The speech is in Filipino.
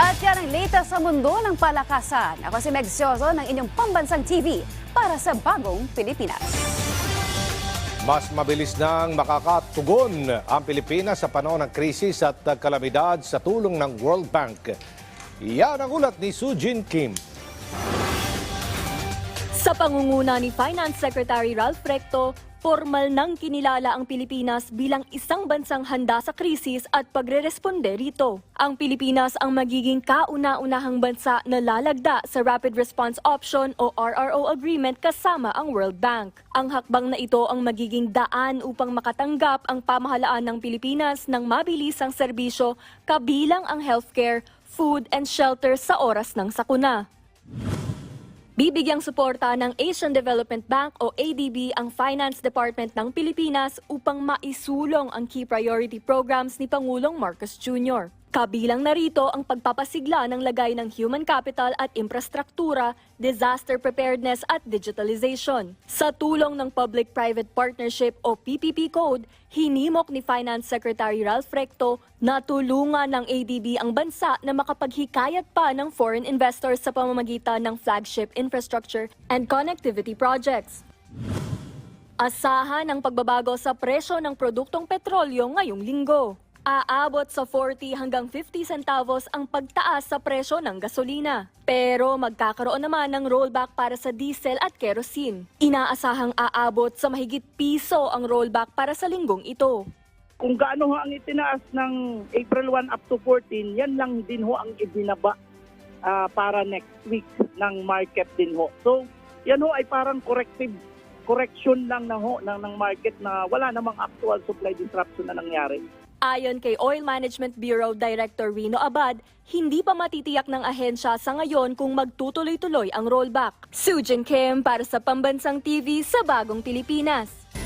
At yan ang latest sa mundo ng palakasan. Ako si Meg Sioso ng inyong pambansang TV para sa bagong Pilipinas. Mas mabilis nang makakatugon ang Pilipinas sa panahon ng krisis at kalamidad sa tulong ng World Bank. Yan ang ulat ni Sujin Kim. Sa pangunguna ni Finance Secretary Ralph Recto, formal nang kinilala ang Pilipinas bilang isang bansang handa sa krisis at pagre-responde rito. Ang Pilipinas ang magiging kauna-unahang bansa na lalagda sa Rapid Response Option o RRO Agreement kasama ang World Bank. Ang hakbang na ito ang magiging daan upang makatanggap ang pamahalaan ng Pilipinas ng mabilisang serbisyo kabilang ang healthcare, food and shelter sa oras ng sakuna. Bibigyang suporta ng Asian Development Bank o ADB ang Finance Department ng Pilipinas upang maisulong ang key priority programs ni Pangulong Marcos Jr. Kabilang narito ang pagpapasigla ng lagay ng human capital at infrastruktura, disaster preparedness at digitalization. Sa tulong ng Public-Private Partnership o PPP Code, hinimok ni Finance Secretary Ralph Recto na tulungan ng ADB ang bansa na makapaghikayat pa ng foreign investors sa pamamagitan ng flagship infrastructure and connectivity projects. Asahan ang pagbabago sa presyo ng produktong petrolyo ngayong linggo. Aabot sa 40 hanggang 50 centavos ang pagtaas sa presyo ng gasolina. Pero magkakaroon naman ng rollback para sa diesel at kerosene. Inaasahang aabot sa mahigit piso ang rollback para sa linggong ito. kung gaano ho ang itinaas ng April 1 up to 14, yan lang din ho ang ibinaba ah, para next week ng market din ho. So, yan ho ay parang corrective correction lang na ho ng, ng market na wala namang actual supply disruption na nangyari. Ayon kay Oil Management Bureau Director Rino Abad, hindi pa matitiyak ng ahensya sa ngayon kung magtutuloy-tuloy ang rollback. Sujin Kim para sa Pambansang TV sa Bagong Pilipinas.